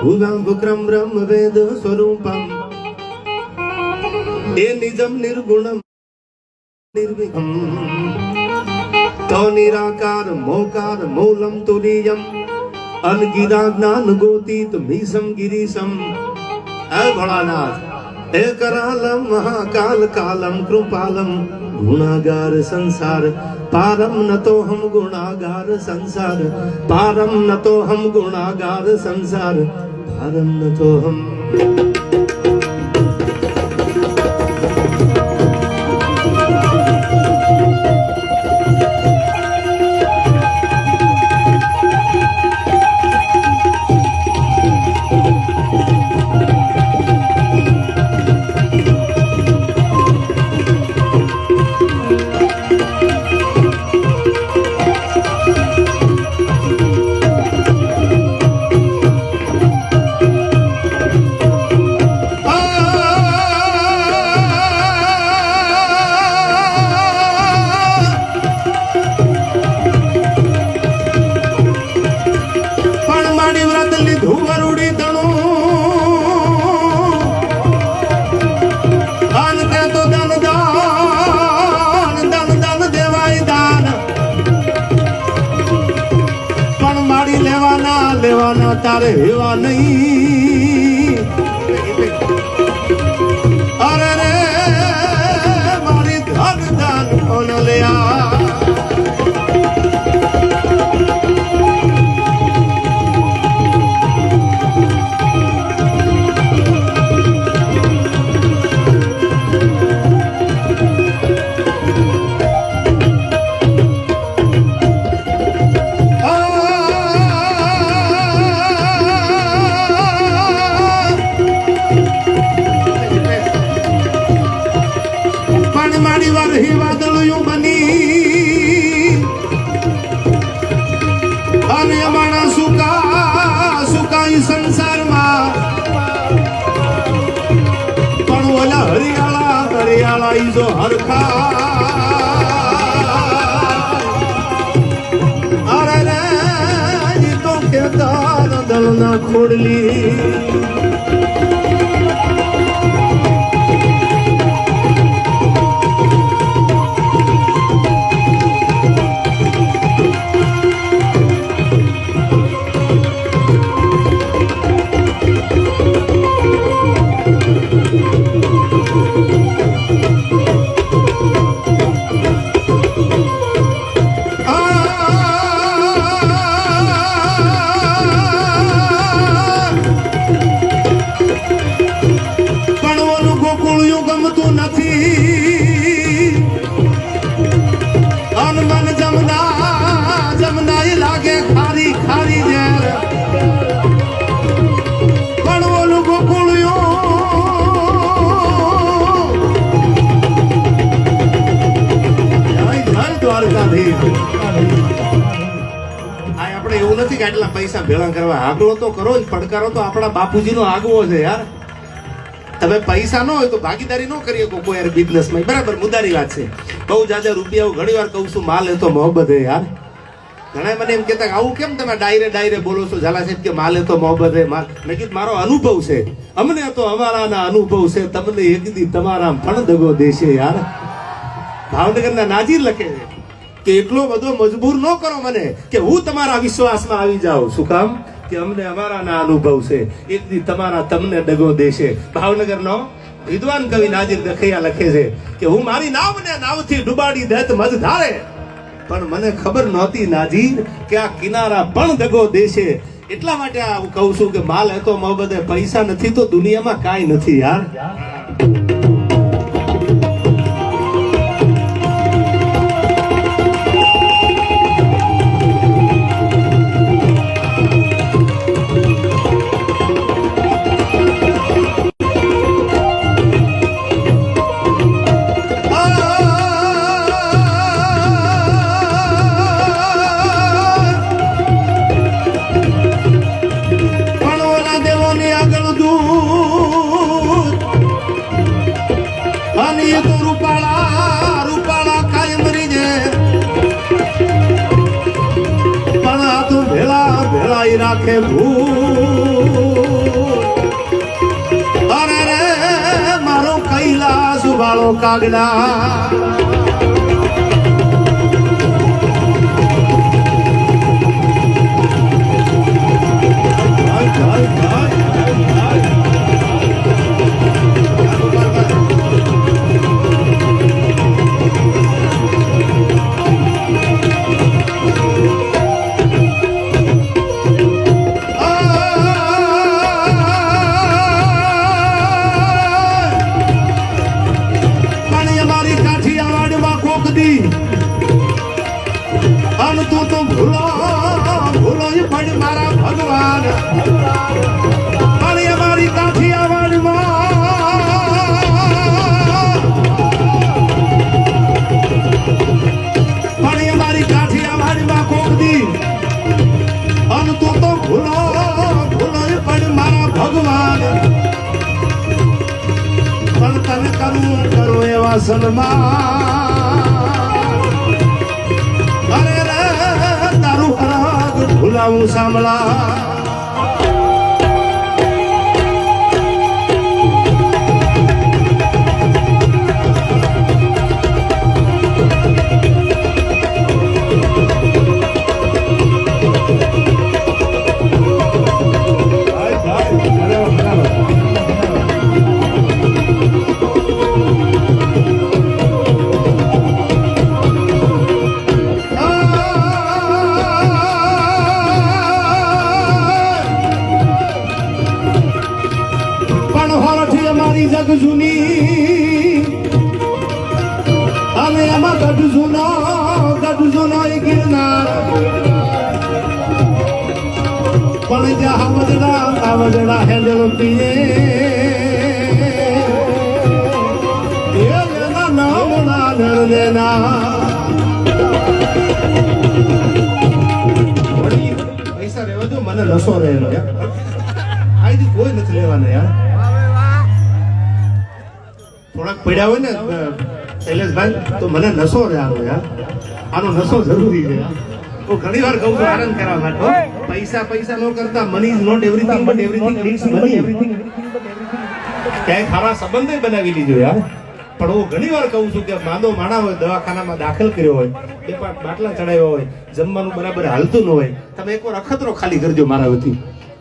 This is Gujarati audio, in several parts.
ભુવં વિક્રમ બ્રહ્મ વેદ સ્વરૂપમ એ નિજમ નિર્ગુણમ નિર્વિઘમ તો નિરાકાર મોકાર મૂલમ તુરીયમ અનગીરા જ્ઞાન ગોતીત મીસમ ગિરીશમ હે ભોળાનાથ હે કરાલમ મહાકાલ કાલમ કૃપાલમ ગુણાગાર સંસાર પારમ નતો હમ ગુણાગાર સંસાર પારમ નતો હમ ગુણાગાર સંસાર પારમ નતો તારે નહીં. सोडली કે આટલા પૈસા ભેળા કરવા. આગલો તો કરો જ, પડકારો તો આપણા બાપુજીનો આગવો છે, યાર. તમે પૈસા ન હોય તો ભાગીદારી ન કરી શકો કોઈ યાર બિઝનેસમાં બરાબર, મુદ્દાની વાત છે. બહુ જાજા રૂપિયા ઘણી વાર કહું છું, માલ તો મોહબ્બત હે, યાર. ઘણા મને એમ કહેતા આવું કેમ તમે ડાયરે ડાયરે બોલો છો? ઝાલા સાહેબ કે માલ તો મોહબ્બત હે, માલ. મેં કીધું, મારો અનુભવ છે. અમને તો અમારાના અનુભવ છે. તમને એક દી તમારા પણ દગો દેશે, યાર. ભાવનગરના નાજીર લખે છે. કે બધો મજબૂર ન કરો મને કે હું તમારા વિશ્વાસમાં આવી જાઉં. શું કામ? કે અમને અમારા ના અનુભવ છે. એક તમારા તમને ડગો દેશે. ભાવનગરનો વિદ્વાન કવિ નાજીર દખૈયા લખે છે કે હું મારી નાવને નાવથી ડુબાડી દેત મજ ધારે. પણ મને ખબર નહોતી નાજીર કે આ કિનારા પણ દગો દેશે. એટલા માટે આ કહું છું કે માલ હતો મોહબ્બતે પૈસા નથી તો દુનિયામાં કાંઈ નથી યાર. નાખે ભૂ? અરે રે મારો કૈલાસ વાળો કાગડા. રે તારું હરાગ ભૂલાવું સાંભળા. પૈસા રહેવા દો, મને નશો રહેલો, યાર. આઈથી કોઈ નથી લેવાના, યાર. થોડાક પડ્યા હોય ને શૈલેષભાઈ, તો મને નશો રહેવાનો, યાર. આનો નશો જરૂરી છે, યાર. હું ઘણી વાર કહું છું આનંદ કરવા માટે પૈસા પૈસા નો કરતા money is not everything but everything needs money ક્યાંય ખારા સંબંધે બનાવી લીધો યાર. પણ હું ઘણી વાર કહું છું કે માંદો માણા હોય દવાખાનામાં દાખલ કર્યો હોય બે પાંચ બાટલા ચડાવ્યા હોય જમવાનું બરાબર હાલતું ન હોય તમે એકવાર અખતરો ખાલી કરજો મારા વતી.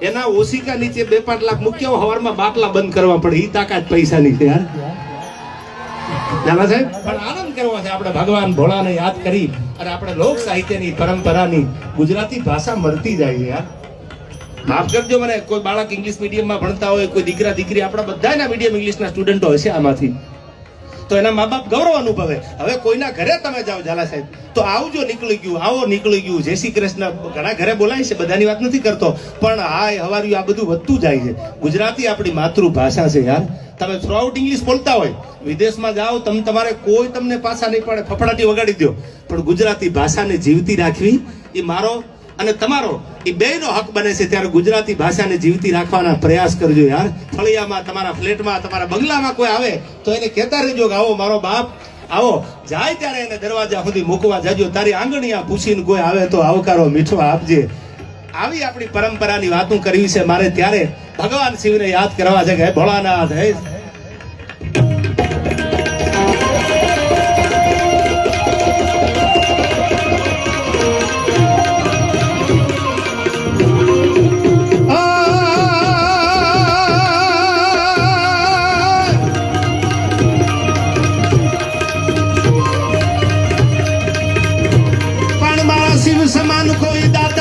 એના ઓશિકા નીચે બે પાંચ લાખ મૂક્યા હવારમાં બાટલા બંધ કરવા પડે ઈ તાકાત પૈસાની છે યાર. આમાંથી. તો એના મા બાપ ગૌરવ અનુભવે. હવે કોઈના ઘરે તમે જાઓ ઝાલા સાહેબ, તો આવજો નીકળી ગયું, આવો નીકળી ગયું. જય શ્રી કૃષ્ણ. ઘણા ઘરે બોલાય છે, બધાની વાત નથી કરતો. પણ હાય, હવાર્યું, આ બધું વધતું જાય છે. ગુજરાતી આપણી માતૃભાષા છે, યાર. તમે થ્રુઆઉટ ઇંગ્લિશ બોલતા હોય, વિદેશમાં જાઓ, તમે, તમારે કોઈ તમને પાછા નહીં પડે, ફફડાટી વગાડી દો પણ ગુજરાતી ભાષાને જીવતી રાખવી, એ મારો અને તમારો, એ બેયનો હક બને છે ત્યારે ગુજરાતી ભાષાને જીવતી રાખવાના પ્રયાસ કરજો યાર. ફળિયામાં, તમારા ફ્લેટમાં, તમારા બંગલામાં કોઈ આવે, તો એને કહેતા રહેજો કે આવો, મારો બાપ, આવો. જાય ત્યારે એને દરવાજા સુધી મૂકવા જજો. તારી આંગણીયા પૂછીને કોઈ આવે તો આવકારો મીઠો આપજે. આવી આપણી પરંપરાની વાતો કરવી છે મારે ત્યારે ભગવાન શિવને યાદ કરવા છે કે હે ભોળાનાથ, હે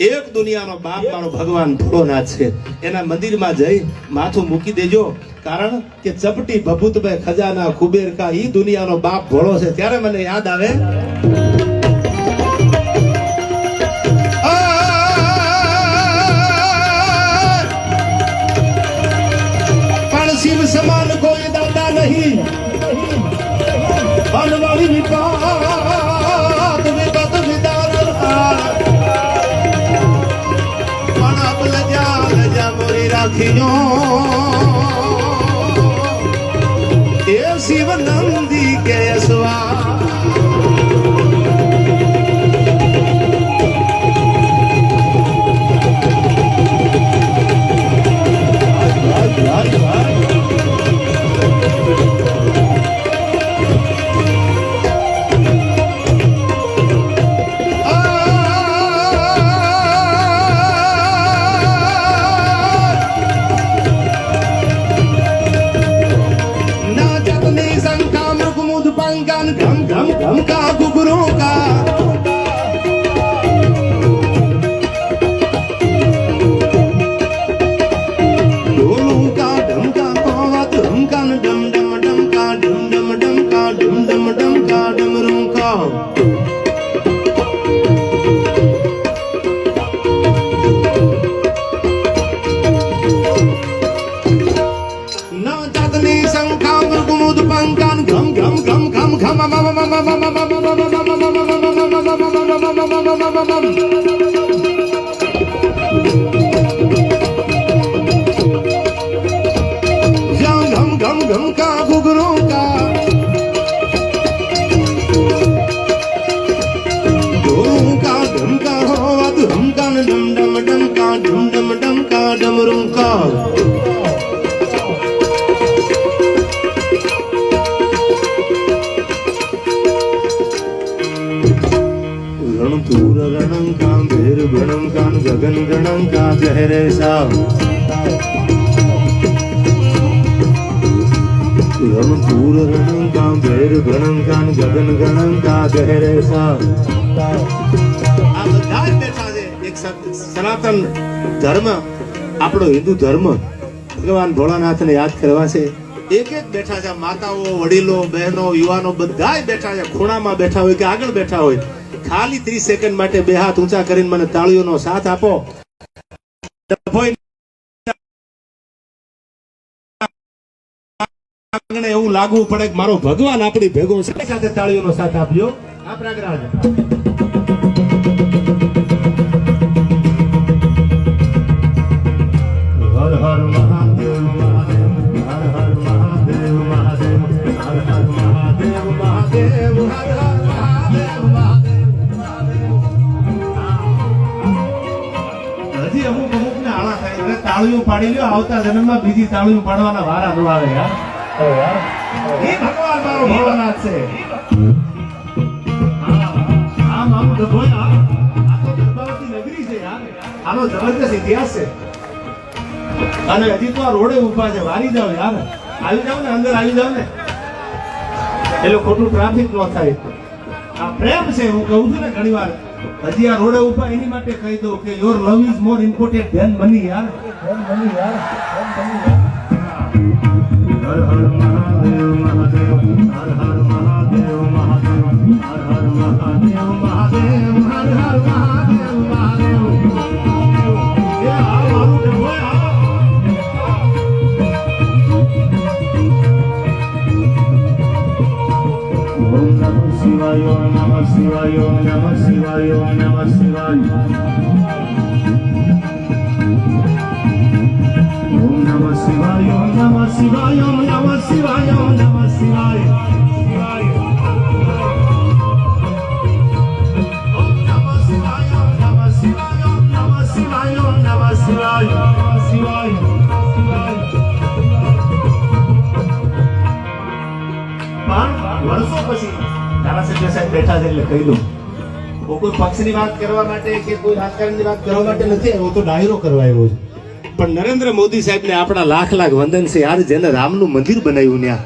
એક દુનિયાનો બાપ મારો ભગવાન ભોળોનાથ છે. એના મંદિરમાં જઈ માથું મૂકી દેજો. કારણ કે ચપટી ભભૂતભાઈ ખજાના, કુબેરકા, ઈ દુનિયાનો બાપ ભોળો છે. ત્યારે મને યાદ આવે. પણ શિવ સમાન કોઈ દાદા નહીં. અનવાળી Aquellos mamá, mamá, mamá, ગણંકા ગહેરે સા રણતુર રણંકા ભેર ગણંકા ગગન ગણંકા ગહેરે સા આ બધા જ બેઠા છે એક સનાતન ધર્મ આપણો હિન્દુ ધર્મ ભગવાન ભોળાનાથને યાદ કરવા છે એક એક બેઠા છે માતાઓ વડીલો બહેનો યુવાનો બધા બેઠા છે ખૂણામાં બેઠા હોય કે આગળ બેઠા હોય ખાલી ત્રીસ સેકન્ડ માટે બે હાથ ઊંચા કરીને મને તાળીઓનો સાથ આપો. આંગણે એવું લાગવું પડે કે મારો ભગવાન આપણી ભેગો છે. સાથે તાળીઓનો સાથ આપ્યો આ પ્રાગરાજ હર હર મહાદેવ મહાદેવ હર હર મહાદેવ મહાદેવ હર હર મહાદેવ મહાદેવ હર હર મહાદેવ મહાદેવ. હજી અમુક અમુક ને આળા થાય એટલે તાળીઓ પાડી લ્યો આવતા જન્મમાં બીજી તાળીઓ પાડવાના વારા ન આવે યાર. એ યાર. ઇતિહાસ છે. અને હજી તો આ રોડે ઊભા છે. વારી જાવ યાર. આવી જાવ ને, અંદર આવી જાવ ને. એટલે ખોટું ટ્રાફિક ન થાય. આ પ્રેમ છે, હું કહું છું ને ઘણી વાર હજી આ રોડે ઊભા એની માટે કહી દઉં કે your love is more important then money યાર. હર Namah Shivaya, Namah Shivaya, Namah Shivaya. Mahadev Mahadev नम शिवाय સાહેબ બેઠા છે એટલે કહી દઉં. કોઈ પક્ષની વાત કરવા માટે કે કોઈ રાજકારણની વાત કરવા માટે નથી આવ્યો? તો ડાયરો કરવા આવ્યો છે. પણ નરેન્દ્ર મોદી સાહેબને આપણા લાખ લાખ વંદન છે. યાર જેને રામનું મંદિર બનાવ્યું ત્યાં.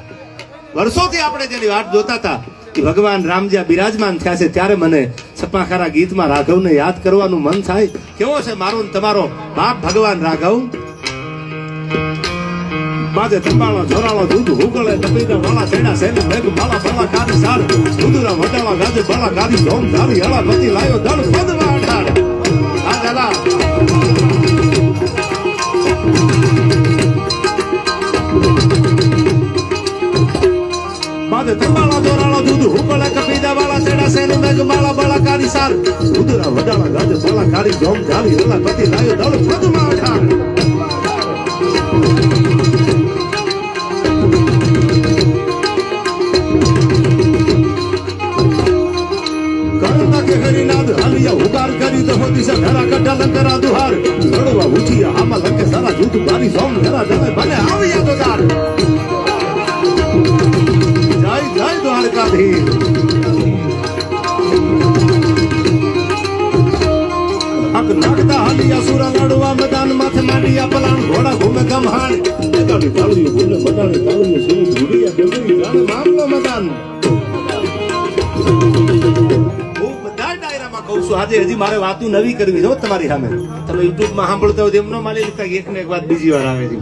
વર્ષોથી આપણે જેની વાત જોતા હતા કે ભગવાન રામ જ્યાં બિરાજમાન થયા છે, ત્યારે મને છપાખારા ગીતમાં રાઘવને યાદ કરવાનું મન થાય. કેવો છે મારો તમારો બાપ ભગવાન રાઘવ? માજે તંબાળો જોરાળો દૂધ ઉગળે તપીને વાળા સેડા સેને મેઘ માળા ભલા કાદી સાર દૂધરા વટાળા ગાજે ભલા ગાદી ધોમ, ધારી, હળા, પતિ, લાયો, દળ પદવા આ દાદા નાદ ધમાળા દોરાળો દૂધ હુકળા કપીદા વાળા સેડા સેનું નગ માળા બાળા કારી સાર ઉદરા વડાળા ગાજ બોલા કારી જોમ જાવી રલા પતિ લાયો દળ પ્રદમા ઠાર ધરા કટા લંકરા દુહાર લડવા ઉઠી આમાં લંકે સારા જૂથ મારી સોમ ઘરા ધરા ગમહાણ માની લીધા એક ને એક વાત બીજી વાર આવે છે.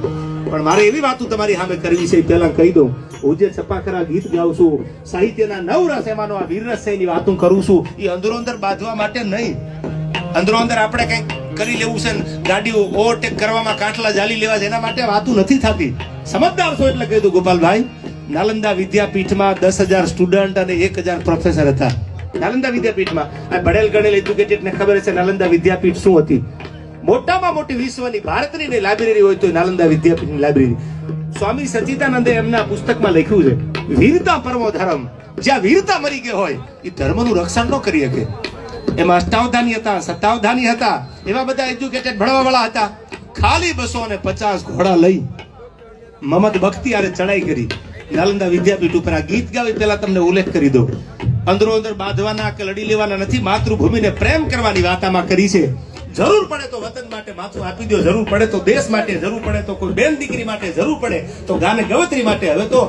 પણ મારે એવી વાતું તમારી સામે કરવી છે પહેલા કહી દઉં. હું જે છપાખરા ગીત ગાઉં છું, સાહિત્યના નવ રસ એમાંનો આ વીર રસ છે એની વાતું કરું છું. એ અંદરો અંદર બાંધવા માટે નહીં. અંદરો અંદર આપણે કંઈક કરી લેવું છે ગાડીઓ ઓવરટેક કરવામાં કાટલા જાલી લેવા છે, એના માટે વાતું નથી થતી. સમજદાર છો એટલે કહી ગોપાલભાઈ. નાલંદા વિદ્યાપીઠમાં દસ હજાર સ્ટુડન્ટ અને એક હજાર પ્રોફેસર હતા. નાલંદા વિદ્યાપીઠમાં. આ ભણેલ ગણેલ એજ્યુકેટેડ ને ખબર છે નાલંદા વિદ્યાપીઠ શું હતી? મોટામાં મોટી વિશ્વની ભારતની ને લાઇબ્રેરી હોય તો નાલંદા વિદ્યાપીઠની લાઇબ્રેરી સ્વામી સચિદાનંદે એમના પુસ્તકમાં લખ્યું છે, વીરતા પરમો ધર્મ જ્યાં વીરતા મરી ગયો હોય એ ધર્મનું રક્ષણ ન કરી શકે. એમાં અષ્ટાવધાની હતા, સત્તાવધાની હતા, એવા બધા એજ્યુકેટેડ ભણવા વાળા હતા. ખાલી બસો અને પચાસ ઘોડા લઈ મમદ બખ્તિયારે ચડાઈ કરી. નાલંદા વિદ્યાપીઠ ઉપર આ ગીત ગાવી પહેલા તમને ઉલ્લેખ કરી દો અંદરો અંદર બાંધવાના કે લડી લેવાના નથી, માતૃભૂમિને પ્રેમ કરવાની વાત આમાં કરી છે. જરૂર પડે તો વતન માટે માથું આપી દો, જરૂર પડે તો દેશ માટે, જરૂર પડે તો કોઈ બેન દીકરી માટે, જરૂર પડે તો ગાને ગવતરી માટે. હવે તો